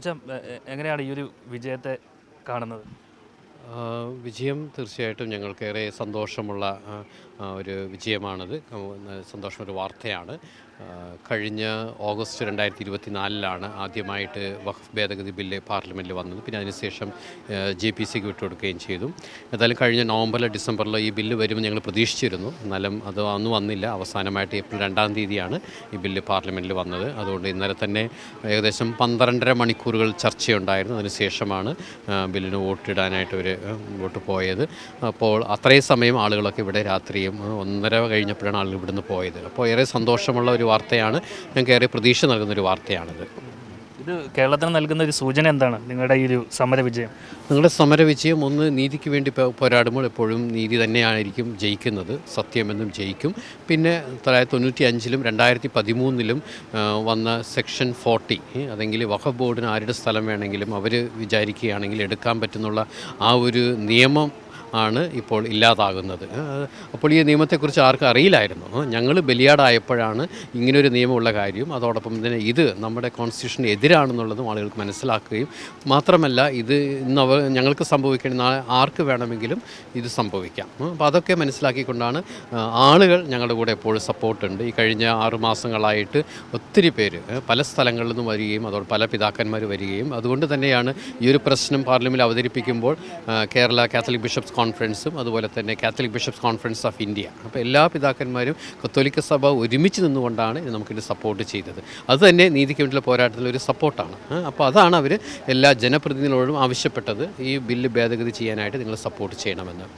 അച്ഛാ A- A- എങ്ങനെയാണ് ഈ ഒരു വിജയത്തെ കാണുന്നത്? വിജയം തീർച്ചയായിട്ടും ഞങ്ങൾക്കേറെ സന്തോഷമുള്ള ഒരു വിജയമാണത്. സന്തോഷമൊരു വാർത്തയാണ്. കഴിഞ്ഞ ഓഗസ്റ്റ് രണ്ടായിരത്തി ഇരുപത്തി നാലിലാണ് ആദ്യമായിട്ട് വഖഫ് ഭേദഗതി ബില്ല് പാർലമെന്റിൽ വന്നത്. പിന്നെ അതിനുശേഷം ജെ പി സിക്ക് വിട്ടുകൊടുക്കുകയും ചെയ്തു. എന്തായാലും കഴിഞ്ഞ നവംബറിലോ ഡിസംബറിലോ ഈ ബില്ല് വരുമെന്ന് ഞങ്ങൾ പ്രതീക്ഷിച്ചിരുന്നു. എന്നാലും അത് അന്ന് വന്നില്ല. അവസാനമായിട്ട് ഏപ്രിൽ രണ്ടാം തീയതിയാണ് ഈ ബില്ല് പാർലമെന്റിൽ വന്നത്. അതുകൊണ്ട് ഇന്നലെ തന്നെ ഏകദേശം പന്ത്രണ്ടര മണിക്കൂറുകൾ ചർച്ചയുണ്ടായിരുന്നു. അതിനുശേഷമാണ് ബില്ലിന് വോട്ടിടാനായിട്ട് ഒരു വോട്ട് പോയത്. അപ്പോൾ അത്രയും സമയം ആളുകളൊക്കെ ഇവിടെ രാത്രിയും ഒന്നര കഴിഞ്ഞപ്പോഴാണ് ആളുകൾ ഇവിടുന്ന് പോയത്. അപ്പോൾ ഏറെ സന്തോഷമുള്ള ഒരു വാർത്തയാണ് ഞങ്ങൾക്ക് ഏറെ പ്രതീക്ഷ നൽകുന്ന ഒരു വാർത്തയാണിത്. കേരളത്തിന് നൽകുന്ന ഒരു സൂചന എന്താണ് നിങ്ങളുടെ ഈ ഒരു സമരവിജയം? നിങ്ങളുടെ സമരവിജയം ഒന്ന് നീതിക്ക് വേണ്ടി പോരാടുമ്പോൾ എപ്പോഴും നീതി തന്നെയായിരിക്കും ജയിക്കുന്നത് സത്യമെന്നും ജയിക്കും. പിന്നെ തൊള്ളായിരത്തി തൊണ്ണൂറ്റി അഞ്ചിലും രണ്ടായിരത്തി പതിമൂന്നിലും വന്ന സെക്ഷൻ ഫോർട്ടി അതെങ്കിൽ വഖഫ് ബോർഡിന് ആരുടെ സ്ഥലം വേണമെങ്കിലും അവർ വിചാരിക്കുകയാണെങ്കിൽ എടുക്കാൻ പറ്റുന്നുള്ള ആ ഒരു നിയമം ആണ് ഇപ്പോൾ ഇല്ലാതാകുന്നത്. അപ്പോൾ ഈ നിയമത്തെക്കുറിച്ച് ആർക്കും അറിയില്ലായിരുന്നു. ഞങ്ങൾ ബലിയാടായപ്പോഴാണ് ഇങ്ങനൊരു നിയമമുള്ള കാര്യം. അതോടൊപ്പം തന്നെ ഇത് നമ്മുടെ കോൺസ്റ്റിറ്റ്യൂഷന് എതിരാണെന്നുള്ളതും ആളുകൾക്ക് മനസ്സിലാക്കുകയും മാത്രമല്ല ഇത് ഇന്ന് അവ ഞങ്ങൾക്ക് സംഭവിക്കേണ്ട നാളെ ആർക്ക് വേണമെങ്കിലും ഇത് സംഭവിക്കാം. അപ്പോൾ അതൊക്കെ മനസ്സിലാക്കിക്കൊണ്ടാണ് ആളുകൾ ഞങ്ങളുടെ കൂടെ എപ്പോഴും സപ്പോർട്ടുണ്ട്. ഈ കഴിഞ്ഞ ആറ് മാസങ്ങളായിട്ട് ഒത്തിരി പേര് പല സ്ഥലങ്ങളിൽ നിന്നും വരികയും അതോടെ പല പിതാക്കന്മാർ വരികയും അതുകൊണ്ട് തന്നെയാണ് ഈ ഒരു പ്രശ്നം പാർലമെന്റിൽ അവതരിപ്പിക്കുമ്പോൾ കേരള കാത്തലിക് ബിഷപ്സ് കോൺഫറൻസും അതുപോലെ തന്നെ catholic bishops conference of India അപ്പോൾ എല്ലാ പിതാക്കന്മാരും കത്തോലിക്ക സഭ ഒരുമിച്ച് നിന്നുകൊണ്ടാണ് ഇത് നമുക്കിത് സപ്പോർട്ട് ചെയ്തത്. അത് തന്നെ നീതിക്ക് വേണ്ടിയുള്ള പോരാട്ടത്തിൽ ഒരു സപ്പോർട്ടാണ് അപ്പോൾ അതാണ് അവർ എല്ലാ ജനപ്രതിനിധികളോടും ആവശ്യപ്പെട്ടത് ഈ ബില്ല് ഭേദഗതി ചെയ്യാനായിട്ട് നിങ്ങൾ സപ്പോർട്ട് ചെയ്യണമെന്ന്.